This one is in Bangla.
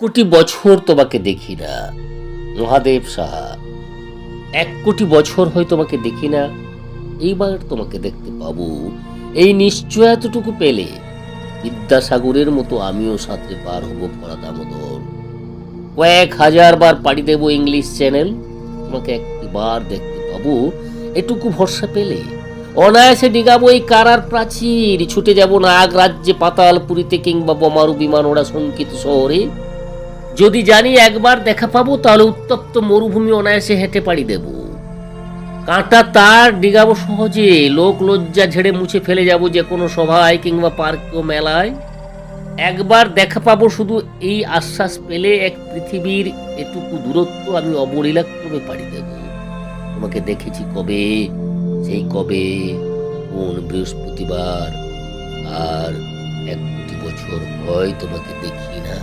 কোটি বছর তোমাকে দেখি না, মহাদেব সাহা। এক কোটি বছর হয় তোমাকে দেখি না, এইবার তোমাকে দেখতে পাবো। এই নিশ্চয় এতটুকু পেলে বিদ্যাসাগরের মতো আমিও সাথে পার হব ভরা দামোদর কয়েক হাজার বার পাড়ি দেব ইংলিশ চ্যানেল, তোমাকে একবার দেখতে পাবো। এটুকু ভরসা পেলে অনায়াসে ডিগাবো এই কারার প্রাচীর, ছুটে যাব নাগ রাজ্যে পাতালপুরীতে কিংবা বোমারু বিমান ওড়া শঙ্কিত শহরে। যদি জানি একবার দেখা পাবো, তাহলে উত্তপ্ত মরুভূমি অনায়াসে হেঁটে পাড়ি দেব। কাঁটা তার ডিগাবো সহজে, লোক লজ্জা ঝেড়ে মুছে ফেলে যাব যে কোনো সভায় কিংবা পার্ক ও মেলায়। একবার দেখা পাবো শুধু এই আশ্বাস পেলে এক পৃথিবীর এটুকু দূরত্ব আমি অবলীলাক্রমে পাড়ি দেব। তোমাকে দেখেছি কবে? সেই কবে? কোন বৃহস্পতিবার? আর এক কোটি বছর হয় তোমাকে দেখি না।